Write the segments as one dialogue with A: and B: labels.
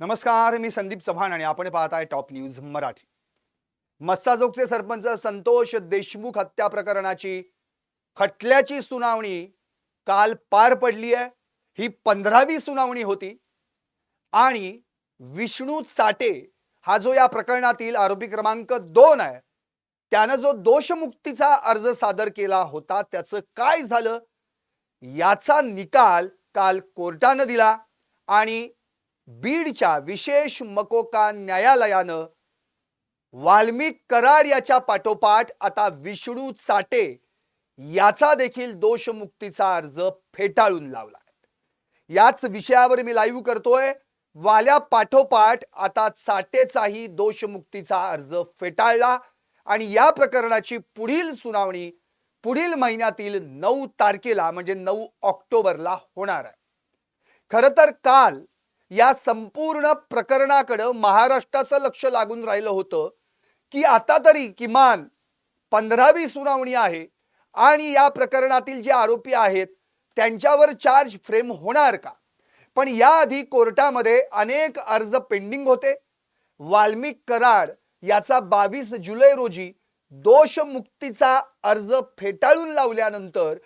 A: नमस्कार मी संदीप चव्हाण आणि आपण पाहत आहे टॉप न्यूज मराठी. मस्साजोगचे सरपंच संतोष देशमुख हत्या प्रकरणाची खटल्याची सुनावणी काल पार पडली आहे. ही पंधरावी सुनावणी होती. आणि विष्णू चाटे हा जो या प्रकरणातील आरोपी क्रमांक दोन आहे त्यानं जो दोषमुक्तीचा अर्ज सादर केला होता त्याचं काय झालं? याचा निकाल काल कोर्टानं दिला आणि बीडच्या विशेष मकोका न्यायालयानं वाल्मिक कराड याच्या पाठोपाठ आता विष्णू चाटे याचा देखील दोषमुक्तीचा अर्ज फेटाळून लावला याच विषयावर मी लाईव्ह करतोय. वाल्या पाठोपाठ आता चाटेचाही दोषमुक्तीचा अर्ज फेटाळला आणि या प्रकरणाची पुढील सुनावणी पुढील महिन्यातील नऊ तारखेला म्हणजे नऊ ऑक्टोबरला होणार आहे. खरं तर काल या संपूर्ण प्रकरणाकडं महाराष्ट्राचं लक्ष लागून राहिलं होतं की आता तरी किमान पंधरावी सुनावणी आहे आणि या प्रकरणातील जे आरोपी आहेत त्यांच्यावर चार्ज फ्रेम होणार का? पण याआधी कोर्टामध्ये अनेक अर्ज पेंडिंग होते. वाल्मिक कराड याचा बावीस जुलै रोजी दोषमुक्तीचा अर्ज फेटाळून लावल्यानंतर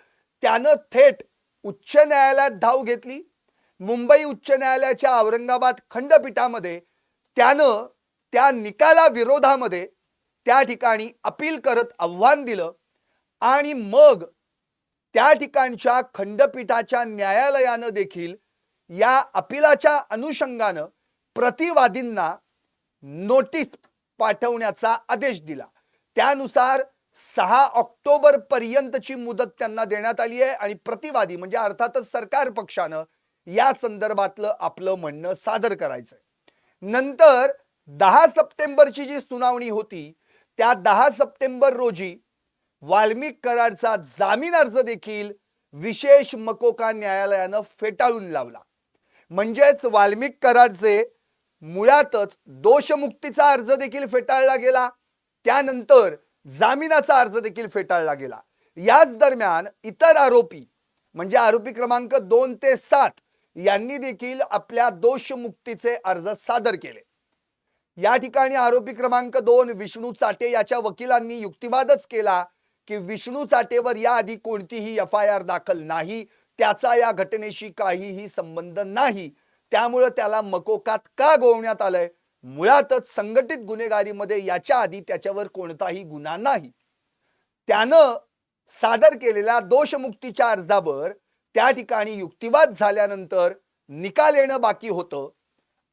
A: त्यानं थेट उच्च न्यायालयात धाव घेतली. मुंबई उच्च न्यायालयाच्या औरंगाबाद खंडपीठामध्ये त्यानं त्या निकाला विरोधामध्ये त्या ठिकाणी अपील करत आव्हान दिलं आणि मग त्या ठिकाणच्या खंडपीठाच्या न्यायालयानं देखील या अपीलाच्या अनुषंगानं प्रतिवादींना नोटीस पाठवण्याचा आदेश दिला. त्यानुसार सहा ऑक्टोबर पर्यंतची मुदत त्यांना देण्यात आली आहे आणि प्रतिवादी म्हणजे अर्थातच सरकार पक्षानं या संदर्भातलं आपलं म्हणणं सादर करायचंय. नंतर दहा सप्टेंबरची जी सुनावणी होती त्या दहा सप्टेंबर रोजी वाल्मिक कराडचा जामीन अर्ज देखील विशेष मकोका न्यायालयानं फेटाळून लावला. म्हणजेच वाल्मिक कराडचे मुळातच दोषमुक्तीचा अर्ज देखील फेटाळला गेला त्यानंतर जामिनाचा अर्ज देखील फेटाळला गेला. याच दरम्यान इतर आरोपी म्हणजे आरोपी क्रमांक दोन ते सात यांनी देखील आपल्या दोषमुक्तीचे अर्ज सादर केले. या ठिकाणी आरोपी क्रमांक दोन विष्णू चाटे याच्या वकिलांनी युक्तिवादच केला की विष्णू चाटेवर याआधी कोणतीही एफ आय आर दाखल नाही त्याचा या घटनेशी काहीही संबंध नाही. त्यामुळं त्याला मकोकात का गोवण्यात आलंय? मुळातच संघटित गुन्हेगारीमध्ये याच्या आधी त्याच्यावर कोणताही गुन्हा नाही. त्यानं सादर केलेल्या दोषमुक्तीच्या अर्जावर त्या ठिकाणी युक्तिवाद झाल्यानंतर निकाल येणं बाकी होतं.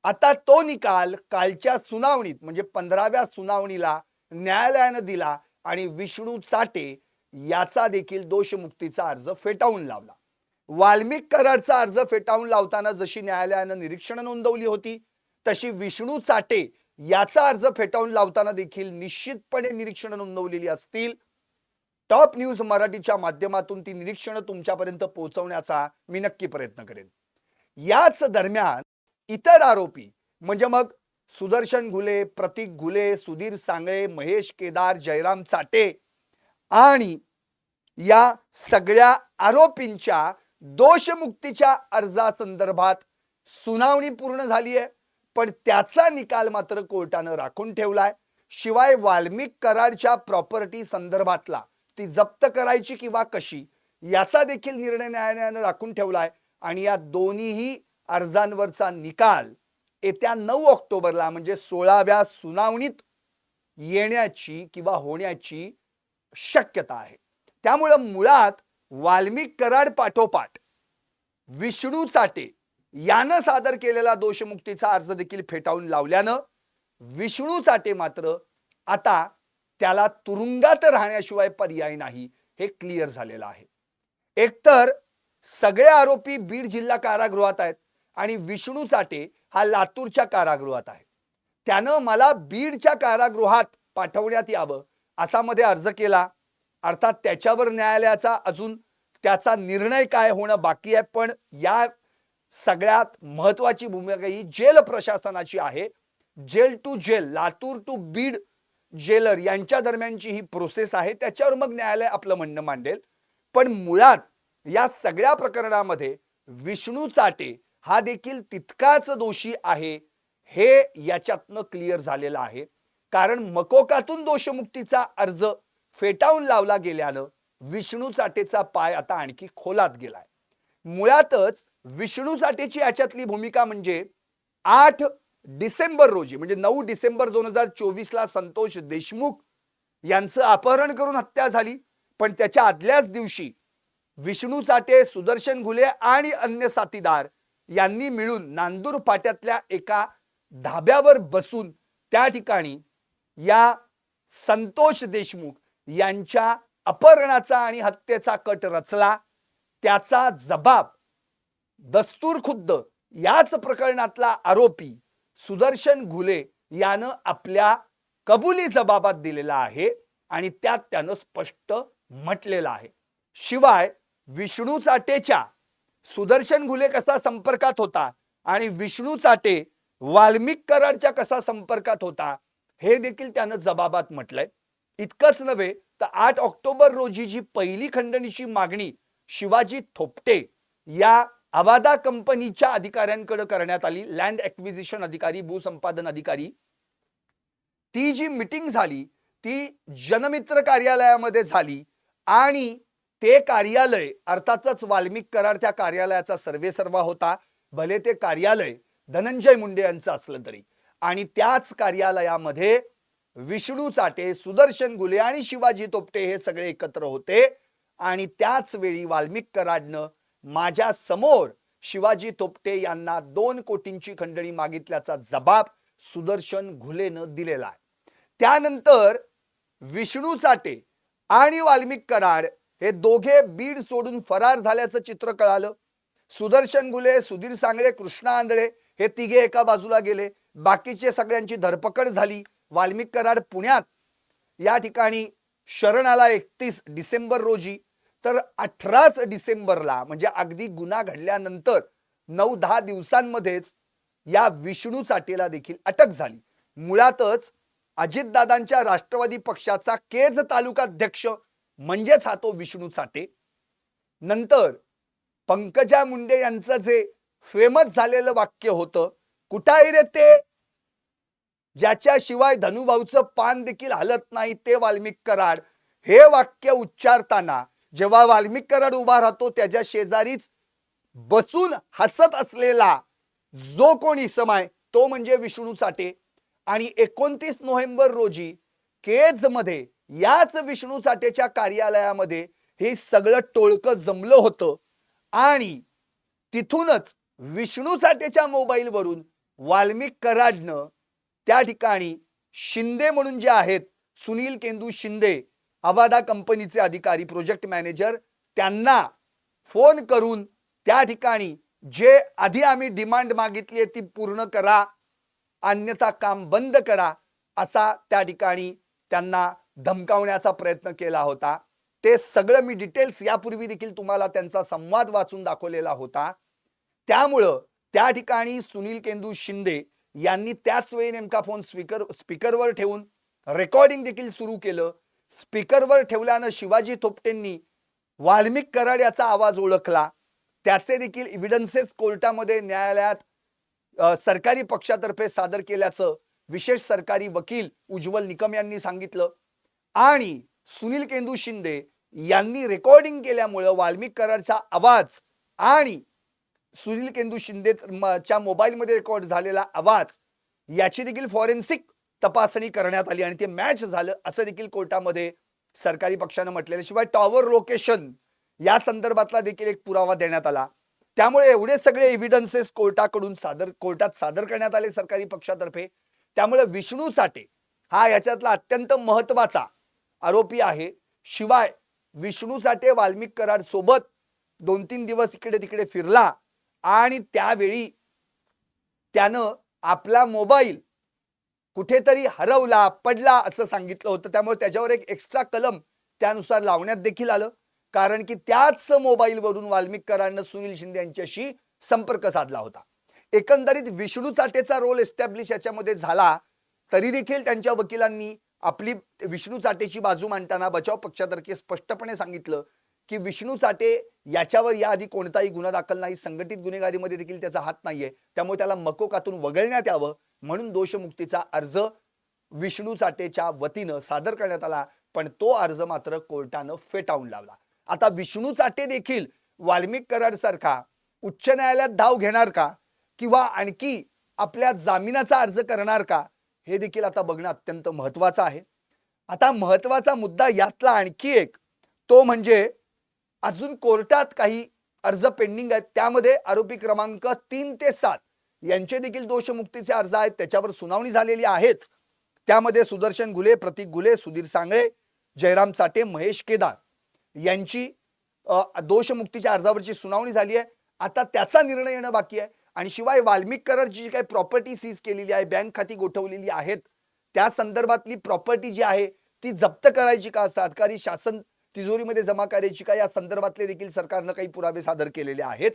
A: आता तो निकाल कालच्या सुनावणीत म्हणजे पंधराव्या सुनावणीला न्यायालयानं दिला आणि विष्णू चाटे याचा देखील दोषमुक्तीचा अर्ज फेटाळून लावला. वाल्मिक करारचा अर्ज फेटाळून लावताना जशी न्यायालयानं निरीक्षण नोंदवली होती तशी विष्णू चाटे याचा अर्ज फेटाळून लावताना देखील निश्चितपणे निरीक्षण नोंदवलेली असतील. टॉप न्यूज मराठीच्या माध्यमातून ती निरीक्षणं तुमच्यापर्यंत पोहोचवण्याचा मी नक्की प्रयत्न करेन. याच दरम्यान इतर आरोपी म्हणजे मग सुदर्शन घुले प्रतीक घुले सुधीर सांगळे महेश केदार जयराम चाटे आणि या सगळ्या आरोपींच्या दोषमुक्तीच्या अर्जासंदर्भात सुनावणी पूर्ण झाली आहे. पण त्याचा निकाल मात्र कोर्टानं राखून ठेवलाय. शिवाय वाल्मिक कराडच्या प्रॉपर्टी संदर्भातला ती जप्त करायची किंवा कशी याचा देखील निर्णय न्यायालयानं राखून ठेवलाय. आणि या दोन्हीही अर्जांवरचा निकाल येत्या नऊ ऑक्टोबरला म्हणजे सोळाव्या सुनावणीत येण्याची किंवा होण्याची शक्यता आहे. त्यामुळं मुळात वाल्मिक कराड पाठोपाठ विष्णू चाटे यानं सादर केलेला दोषमुक्तीचा अर्ज देखील फेटाळून लावल्यानं विष्णू चाटे मात्र आता त्याला तुरुंगात राहण्याशिवाय पर्याय नाही हे क्लिअर झालेलं आहे. एकतर सगळे आरोपी बीड जिल्हा कारागृहात आहेत आणि विष्णू चाटे हा लातूरच्या कारागृहात आहे. त्यानं मला बीडच्या कारागृहात पाठवण्यात यावं असा मध्ये अर्ज केला. अर्थात त्याच्यावर न्यायालयाचा अजून त्याचा निर्णय काय होणं बाकी आहे पण या सगळ्यात महत्वाची भूमिका ही जेल प्रशासनाची आहे. Jail to jail Latur to Beed jailer यांच्या दरम्यानची ही प्रोसेस आहे त्याच्यावर मग न्यायालय आपलं म्हणणं मांडेल. पण मुळात या सगळ्या प्रकरणामध्ये विष्णू चाटे हा देखील तितकाच दोषी आहे हे याच्यातनं क्लिअर झालेलं आहे. कारण मकोकातून दोषमुक्तीचा अर्ज फेटाळून लावला गेल्यानं विष्णू चाटेचा पाय आता आणखी खोलात गेलाय. मुळातच विष्णू चाटेची याच्यातली भूमिका म्हणजे आठ डिसेंबर रोजी म्हणजे नऊ डिसेंबर दोन हजार चोवीसला संतोष देशमुख यांचं अपहरण करून हत्या झाली. पण त्याच्या आदल्याच दिवशी विष्णू चाटे सुदर्शन घुले आणि अन्य साथीदार यांनी मिळून नांदूर फाट्यातल्या एका धाब्यावर बसून त्या ठिकाणी या संतोष देशमुख यांच्या अपहरणाचा आणि हत्येचा कट रचला. त्याचा जबाब दस्तूर खुद्द याच प्रकरणातला आरोपी सुदर्शन घुले यानं आपल्या कबुली जबाबात दिलेला आहे आणि त्यात त्यानं स्पष्ट म्हटलेलं आहे. शिवाय विष्णू चाटेच्या सुदर्शन घुले कसा संपर्कात होता आणि विष्णू चाटे वाल्मिक कराडच्या कसा संपर्कात होता हे देखील त्यानं जबाबात म्हटलंय. इतकंच नव्हे तर आठ ऑक्टोबर रोजी जी पहिली खंडणीची मागणी शिवाजी थोपटे या अवादा कंपनीच्या अधिकाऱ्यांकडे करण्यात आली. लँड ऍक्विजिशन अधिकारी भूसंपादन अधिकारी. ती जी मिटिंग झाली ती जनमित्र कार्यालयामध्ये झाली आणि ते कार्यालय अर्थातच वाल्मिक कराड त्या कार्यालयाचा सर्वे सर्वा होता. भले ते कार्यालय धनंजय मुंडे यांचं असलं तरी. आणि त्याच कार्यालयामध्ये विष्णू चाटे सुदर्शन गुले आणि शिवाजी तोपटे हे सगळे एकत्र होते. आणि त्याच वेळी वाल्मिक कराडनं माझ्यासमोर शिवाजी तोपटे यांना दोन कोटींची खंडणी मागितल्याचा जबाब सुदर्शन घुलेनं दिलेला आहे. त्यानंतर विष्णू चाटे आणि वाल्मिक कराड हे दोघे बीड सोडून फरार झाल्याचं चित्र कळालं. सुदर्शन घुले सुधीर सांगळे कृष्णा आंधळे हे तिघे एका बाजूला गेले. बाकीचे सगळ्यांची धरपकड झाली. वाल्मिक कराड पुण्यात. या ठिकाणी शरण आला एकतीस डिसेंबर रोजी तर अठराच डिसेंबरला म्हणजे अगदी गुन्हा घडल्यानंतर नऊ दहा दिवसांमध्येच या विष्णू चाटेला देखील अटक झाली. मुळातच अजितदादांच्या राष्ट्रवादी पक्षाचा केज तालुकाध्यक्ष म्हणजेच हा तो विष्णू चाटे. नंतर पंकजा मुंडे यांचं जे फेमस झालेलं वाक्य होतं कुठाही रे ते? ज्याच्याशिवाय धनुभाऊचं पान देखील हलत नाही ते वाल्मिक कराड. हे वाक्य उच्चारताना जेव्हा वाल्मिक कराड उभा राहतो त्याच्या शेजारीच बसून हसत असलेला जो कोणी समय तो म्हणजे विष्णू चाटे आणि एकोणतीस नोव्हेंबर रोजी केजमध्ये याच विष्णू चाटेच्या कार्यालयामध्ये हे सगळं टोळकं जमलं होतं. आणि तिथूनच विष्णू चाटेच्या मोबाईलवरून वाल्मिक कराडनं त्या ठिकाणी शिंदे म्हणून जे आहेत सुनील केंदू शिंदे अवादा कंपनीचे अधिकारी प्रोजेक्ट मॅनेजर त्यांना फोन करून त्या ठिकाणी जे आधी आम्ही डिमांड मागितली ती पूर्ण करा अन्यथा काम बंद करा असा त्या ठिकाणी त्यांना धमकावण्याचा प्रयत्न केला होता. ते सगळं मी डिटेल्स यापूर्वी देखील तुम्हाला त्यांचा संवाद वाचून दाखवलेला होता. त्यामुळं त्या ठिकाणी सुनील केंदू शिंदे यांनी त्याच वेळी नेमका फोन स्पीकर स्पीकरवर ठेवून रेकॉर्डिंग देखील सुरू केलं. स्पीकरवर ठेवल्यानं शिवाजी थोपटेंनी वाल्मिक कराड याचा आवाज ओळखला. त्याचे देखील इव्हिडन्सेस कोर्टामध्ये न्यायालयात सरकारी पक्षातर्फे सादर केल्याचं विशेष सरकारी वकील उज्ज्वल निकम यांनी सांगितलं. आणि सुनील केंदू शिंदे यांनी रेकॉर्डिंग केल्यामुळं वाल्मिक कराडचा आवाज आणि सुनील केंदू शिंदे च्या मोबाईलमध्ये रेकॉर्ड झालेला आवाज याची देखील फॉरेन्सिक तपासणी करण्यात आली आणि ते मॅच झालं. असं देखील कोर्टामध्ये सरकारी पक्षानं म्हटलेलं शिवाय टॉवर लोकेशन या संदर्भातला देखील एक पुरावा देण्यात आला. त्यामुळे एवढे सगळे एव्हिडन्सेस कोर्टाकडून सादर कोर्टात सादर करण्यात आले सरकारी पक्षातर्फे. त्यामुळे विष्णू चाटे हा याच्यातला अत्यंत महत्त्वाचा आरोपी आहे. शिवाय विष्णू चाटे वाल्मिक कराड सोबत दोन तीन दिवस इकडे तिकडे फिरला आणि त्यावेळी त्यानं आपला मोबाईल कुठेतरी हरवला पडला असं सांगितलं होतं. त्यामुळे त्याच्यावर एक एक्स्ट्रा कलम त्यानुसार लावण्यात देखील आलं. कारण की त्याच मोबाईलवरून वाल्मिक सुनील शिंदे यांच्याशी संपर्क साधला होता. एकंदरीत विष्णू चाटेचा रोल एस्टॅब्लिश याच्यामध्ये झाला तरी देखील त्यांच्या वकिलांनी आपली विष्णू चाटेची बाजू मांडताना बचाव पक्षातर्फे स्पष्टपणे सांगितलं की विष्णू चाटे याच्यावर याआधी कोणताही गुन्हा दाखल नाही. संघटित गुन्हेगारीमध्ये देखील त्याचा हात नाहीये. त्यामुळे त्याला मकोकातून वगळण्यात यावं. म्हणून दोषमुक्तीचा अर्ज विष्णू चाटेच्या वतीनं सादर करण्यात आला पण तो अर्ज मात्र कोर्टानं फेटाळून लावला. आता विष्णू चाटे देखील वाल्मिक कराड सारखा उच्च न्यायालयात धाव घेणार का? किंवा आणखी आपल्या जामिनाचा अर्ज करणार का? हे देखील आता बघणं अत्यंत महत्वाचं आहे. आता महत्त्वाचा मुद्दा यातला आणखी एक तो म्हणजे अजून कोर्टात काही अर्ज पेंडिंग आहेत त्यामध्ये आरोपी क्रमांक तीन ते सात यांचे देखील दोषमुक्तीचे अर्ज आहेत त्याच्यावर सुनावणी झालेली आहेच. त्यामध्ये सुदर्शन गुले प्रतीक गुले सुधीर सांगळे जयराम चाटे महेश केदार यांची दोषमुक्तीच्या अर्जावरची सुनावणी झाली आहे. आता त्याचा निर्णय येणं बाकी आहे. आणि शिवाय वाल्मिक जी काही प्रॉपर्टी सीज केलेली आहे बँक खाती गोठवलेली आहेत त्या संदर्भातली प्रॉपर्टी जी आहे ती जप्त करायची का? सरकारी शासन तिजोरीमध्ये जमा करायची का? या संदर्भातले देखील सरकारनं काही पुरावे सादर केलेले आहेत.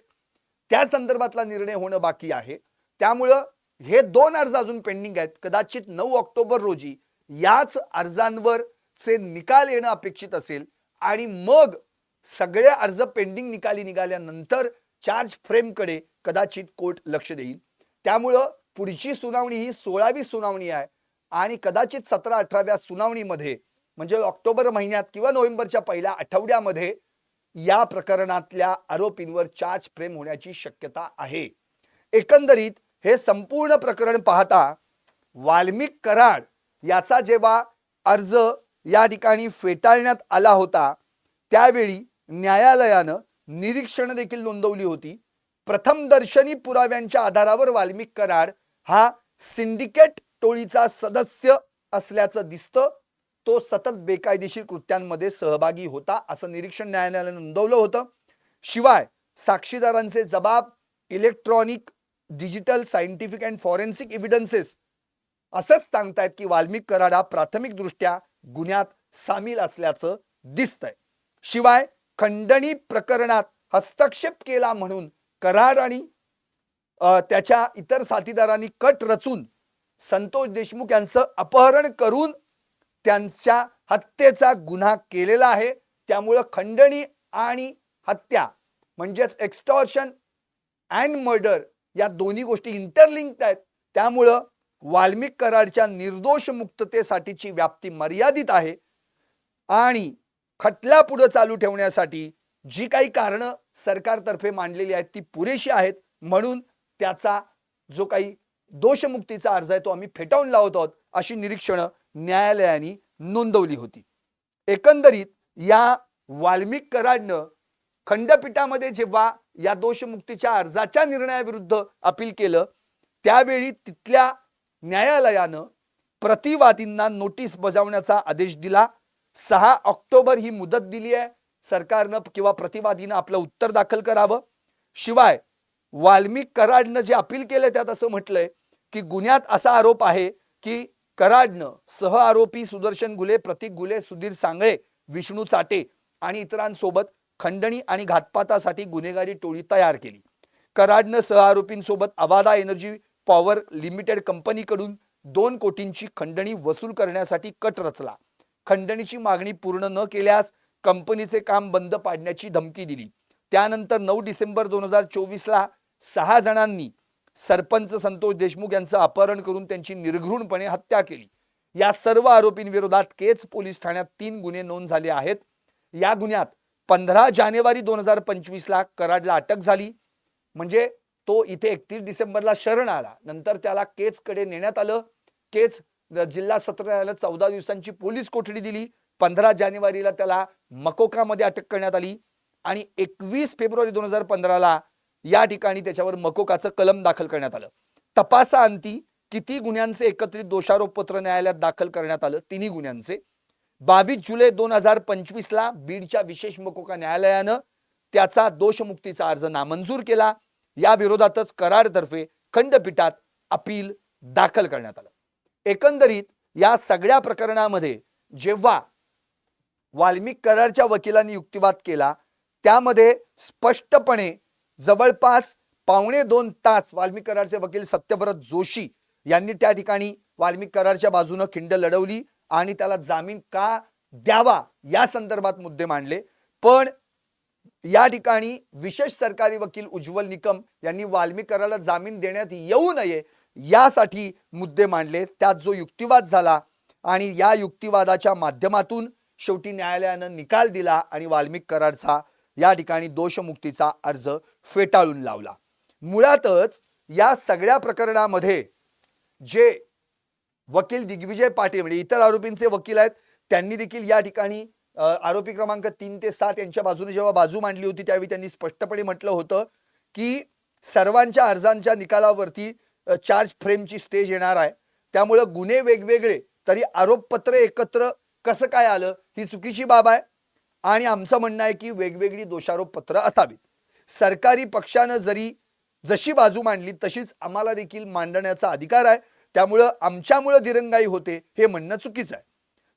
A: त्या संदर्भातला निर्णय होणं बाकी आहे. त्यामुळं हे दोन अर्ज अजून पेंडिंग आहेत. कदाचित नऊ ऑक्टोबर रोजी याच अर्जांवर चे निकाल येणं अपेक्षित असेल आणि मग सगळे अर्ज पेंडिंग निकाली निघाल्यानंतर चार्ज फ्रेमकडे कदाचित कोर्ट लक्ष देईल. त्यामुळं पुढची सुनावणी ही सोळावी सुनावणी आहे आणि कदाचित सतरा अठराव्या सुनावणीमध्ये म्हणजे ऑक्टोबर महिन्यात किंवा नोव्हेंबरच्या पहिल्या आठवड्यामध्ये या प्रकरणातल्या आरोपींवर चार्ज फ्रेम होण्याची शक्यता आहे. एकंदरीत हे संपूर्ण प्रकरण पाहता वाल्मिक कराड याचा जेव्हा अर्ज या ठिकाणी फेटाळण्यात आला होता त्यावेळी न्यायालयानं निरीक्षण देखील नोंदवली होती. प्रथम दर्शनी पुराव्यांच्या आधारावर वाल्मिक कराड हा सिंडिकेट टोळीचा सदस्य असल्याचं दिसतं. तो सतत बेकायदेशीर कृत्यांमध्ये सहभागी होता असं निरीक्षण न्यायालयानं नोंदवलं होतं. शिवाय साक्षीदारांचे जबाब electronic digital scientific and forensic evidences असंच सांगतायत की वाल्मिक कराड हा प्राथमिकदृष्ट्या गुन्ह्यात सामील असल्याचं दिसतंय. शिवाय खंडणी प्रकरणात हस्तक्षेप केला म्हणून कराड आणि त्याच्या इतर साथीदारांनी कट रचून संतोष देशमुख यांचं अपहरण करून त्यांच्या हत्येचा गुन्हा केलेला आहे. त्यामुळं खंडणी आणि हत्या म्हणजेच एक्स्टॉर्शन अँड मर्डर या दोन्ही गोष्टी इंटरलिंक्ड आहेत. त्यामुळं वाल्मिक कराडच्या निर्दोष मुक्ततेसाठीची व्याप्ती मर्यादित आहे. आणि खटला पुढं चालू ठेवण्यासाठी जी काही कारणं सरकारतर्फे मांडलेली आहेत ती पुरेशी आहेत. म्हणून त्याचा जो काही दोषमुक्तीचा अर्ज आहे तो आम्ही फेटाळून लावत आहोत अशी निरीक्षणं न्यायालयाने नोंदवली होती. एकंदरीत या वाल्मिक कराडनं खंडपीठामध्ये जेव्हा या दोषमुक्तीच्या अर्जाच्या निर्णयाविरुद्ध अपील केलं. त्यावेळी तिथल्या न्यायालयानं प्रतिवादींना नोटीस बजावण्याचा आदेश दिला. सहा ऑक्टोबर ही मुदत दिली आहे. सरकारनं किंवा प्रतिवादीनं आपलं उत्तर दाखल करावं. शिवाय वाल्मिक कराडनं जे अपील केलं त्यात असं म्हटलंय की गुन्ह्यात असा आरोप आहे की कराडनं सह आरोपी सुदर्शन गुले प्रतीक गुले सुधीर सांगळे विष्णू चाटे आणि इतरांसोबत खंडणी आणि घातपातासाठी गुन्हेगारी टोळी तयार केली. कराडनं सह आरोपींसोबत अवादा एनर्जी पॉवर लिमिटेड कंपनीकडून दोन कोटींची खंडणी वसूल करण्यासाठी कट रचला. खंडणीची मागणी पूर्ण न केल्यास कंपनीचे काम बंद पाडण्याची धमकी दिली. त्यानंतर नऊ डिसेंबर दोन हजार चोवीसला सहा जणांनी सरपंच संतोष देशमुख यांचं अपहरण करून त्यांची निर्घृणपणे हत्या केली. या सर्व आरोपींविरोधात केच पोलीस ठाण्यात तीन गुन्हे नोंद झाले आहेत. या गुन्ह्यात पंधरा जानेवारी दोन हजार पंचवीसला कराडला अटक झाली. म्हणजे तो इथे एकतीस डिसेंबरला शरण आला. नंतर त्याला केचकडे नेण्यात आलं. केच जिल्हा सत्र न्यायालयात चौदा दिवसांची पोलीस कोठडी दिली. पंधरा जानेवारीला त्याला मकोकामध्ये अटक करण्यात आली. आणि एकवीस फेब्रुवारी दोन हजार पंधराला या ठिकाणी त्याच्यावर मकोकाचं कलम दाखल करण्यात आलं. तपासाअंती किती गुन्ह्यांचे एकत्रित दोषारोपपत्र न्यायालयात दाखल करण्यात आलं? तिन्ही गुन्ह्यांचे. बावीस जुलै दोन हजार पंचवीसला बीडच्या विशेष मकोका न्यायालयानं त्याचा दोषमुक्तीचा अर्ज नामंजूर केला. या विरोधातच कराडतर्फे खंडपीठात अपील दाखल करण्यात आलं. एकंदरीत या सगळ्या प्रकरणामध्ये जेव्हा वाल्मिक कराडच्या वकिलांनी युक्तिवाद केला त्यामध्ये स्पष्टपणे जवळपास पावणे दोन तास वाल्मिक कराडचे वकील सत्यव्रत जोशी यांनी त्या ठिकाणी वाल्मिक कराडच्या बाजूनं खिंड लढवली. आणि त्याला जामीन का द्यावा या संदर्भात मुद्दे मांडले. पण या ठिकाणी विशेष सरकारी वकील उज्ज्वल निकम यांनी वाल्मीकराला जामीन देण्यात येऊ नये यासाठी मुद्दे मांडले. त्यात जो युक्तिवाद झाला आणि या युक्तिवादाच्या माध्यमातून शेवटी न्यायालयानं निकाल दिला आणि वाल्मिक कराडचा या ठिकाणी दोषमुक्तीचा अर्ज फेटाळून लावला. मुळातच या सगळ्या प्रकरणामध्ये जे वकील दिग्विजय पाटील म्हणजे इतर आरोपींचे वकील आहेत त्यांनी देखील या ठिकाणी आरोपी क्रमांक तीन ते सात यांच्या बाजूने जेव्हा बाजू मांडली होती त्यावेळी त्यांनी स्पष्टपणे म्हटलं होतं की सर्वांच्या अर्जांच्या निकालावरती चार्ज फ्रेमची स्टेज येणार आहे. त्यामुळं गुन्हे वेगवेगळे तरी आरोपपत्र एकत्र कसं काय आलं ही चुकीची बाब आहे. आणि आमचं म्हणणं आहे की वेगवेगळी दोषारोपपत्र असावीत. सरकारी पक्षानं जरी जशी बाजू मांडली तशीच आम्हाला देखील मांडण्याचा अधिकार आहे. त्यामुळं आमच्यामुळं दिरंगाई होते हे म्हणणं चुकीचं आहे.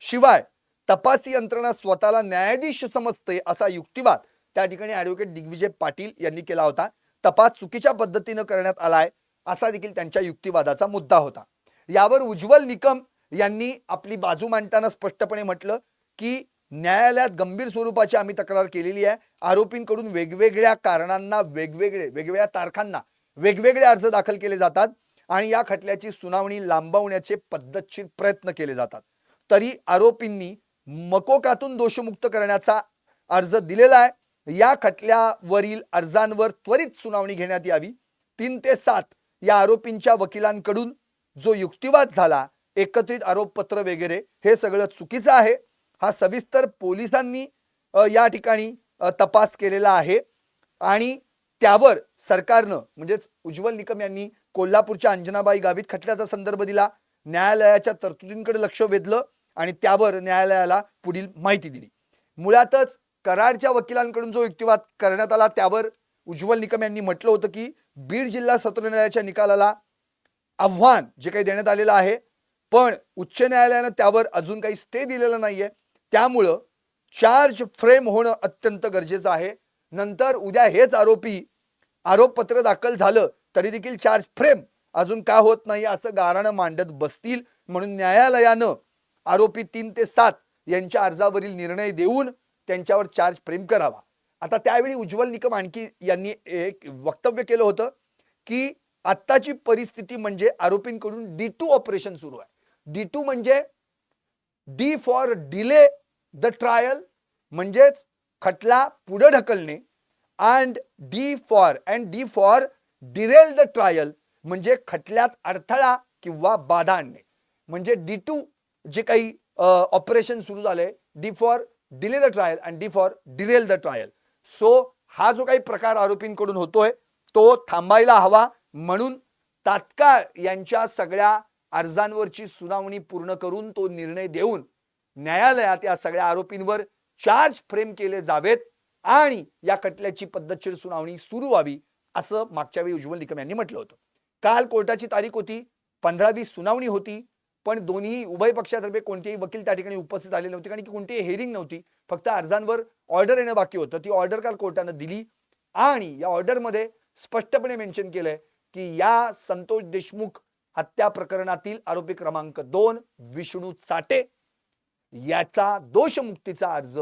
A: शिवाय तपास यंत्रणा स्वतःला न्यायाधीश समजते असा युक्तिवाद त्या ठिकाणी ॲडव्होकेट दिग्विजय पाटील यांनी केला होता. तपास चुकीच्या पद्धतीनं करण्यात आलाय असा देखील त्यांच्या युक्तिवादाचा मुद्दा होता. यावर उज्ज्वल निकम यांनी आपली बाजू मांडताना स्पष्टपणे म्हटलं की न्यायालयात गंभीर स्वरूपाची आम्ही तक्रार केलेली आहे. आरोपींकडून वेगवेगळ्या कारणांना वेगवेगळे वेगवेगळ्या तारखांना वेगवेगळे अर्ज दाखल केले जातात. आणि या खटल्याची सुनावणी लांबवण्याचे पद्धतशीर प्रयत्न केले जातात. तरी आरोपींनी मकोकातून दोषमुक्त करण्याचा अर्ज दिलेला आहे. या खटल्यावरील अर्जांवर त्वरित सुनावणी घेण्यात यावी. तीन ते सात या आरोपींच्या वकिलांकडून जो युक्तिवाद झाला एकत्रित आरोपपत्र वगैरे हे सगळं चुकीचं आहे. हा सविस्तर पोलिसांनी या ठिकाणी तपास केलेला आहे. आणि त्यावर सरकारनं म्हणजेच उज्ज्वल निकम यांनी कोल्हापूरच्या अंजनाबाई गावीत खटल्याचा संदर्भ दिला. न्यायालयाच्या तरतुदींकडे लक्ष वेधलं आणि त्यावर न्यायालयाला पुढील माहिती दिली. मुळातच कराडच्या वकिलांकडून जो युक्तिवाद करण्यात आला त्यावर उज्ज्वल निकम यांनी म्हटलं होतं की बीड जिल्हा सत्र न्यायालयाच्या निकालाला आव्हान जे काही देण्यात आलेलं आहे पण उच्च न्यायालयानं त्यावर अजून काही स्टे दिलेला नाहीये. त्यामुळं चार्ज फ्रेम होणं अत्यंत गरजेचं आहे. नंतर उद्या हेच आरोपी आरोपपत्र दाखल झालं तरी देखील चार्ज फ्रेम अजून का होत नाही असं गाराणं मांडत बसतील म्हणून न्यायालयानं आरोपी तीन ते सात यांच्या अर्जावरील निर्णय देऊन त्यांच्यावर चार्ज फ्रेम करावा. आता त्यावेळी उज्ज्वल निकम आणखी यांनी एक वक्तव्य केलं होतं की आत्ताची परिस्थिती म्हणजे आरोपींकडून डी टू ऑपरेशन सुरू आहे. डी टू म्हणजे D for delay the trial म्हणजेच खटला पुढं ढकलणे. And D for and D for derail the trial म्हणजे खटल्यात अडथळा किंवा बाधा आणणे. म्हणजे डी टू जे काही ऑपरेशन सुरू झालंय D for delay the trial and D for derail the trial. So हा जो काही प्रकार आरोपींकडून होतोय तो थांबायला हवा म्हणून तात्काळ यांच्या सगळ्या अर्जांवरची सुनावणी पूर्ण करून तो निर्णय देऊन न्यायालयात या सगळ्या आरोपींवर चार्ज फ्रेम केले जावेत आणि या खटल्याची पद्धतशीर सुनावणी सुरू व्हावी असं मागच्या वेळी उज्ज्वल निकम यांनी म्हटलं होतं. काल कोर्टाची तारीख होती पंधरावी सुनावणी होती पण दोन्ही उभय पक्षातर्फे कोणतेही वकील त्या ठिकाणी उपस्थित आलेले नव्हते कारण की कोणतीही हेरिंग नव्हती. फक्त अर्जांवर ऑर्डर येणं बाकी होतं. ती ऑर्डर काल कोर्टानं दिली आणि या ऑर्डरमध्ये स्पष्टपणे मेन्शन केलंय की या संतोष देशमुख हत्या प्रकरणातील आरोपी क्रमांक दोन विष्णू चाटे याचा दोषमुक्तीचा अर्ज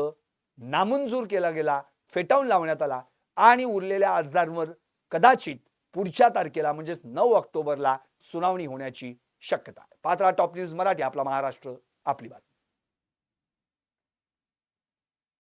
A: नामंजूर केला गेला फेटाळून लावण्यात आला आणि उरलेल्या अर्जांवर कदाचित पुढच्या तारखेला म्हणजेच नऊ ऑक्टोबरला सुनावणी होण्याची शक्यता आहे. पात्रा टॉप न्यूज मराठी आपला महाराष्ट्र आपली बात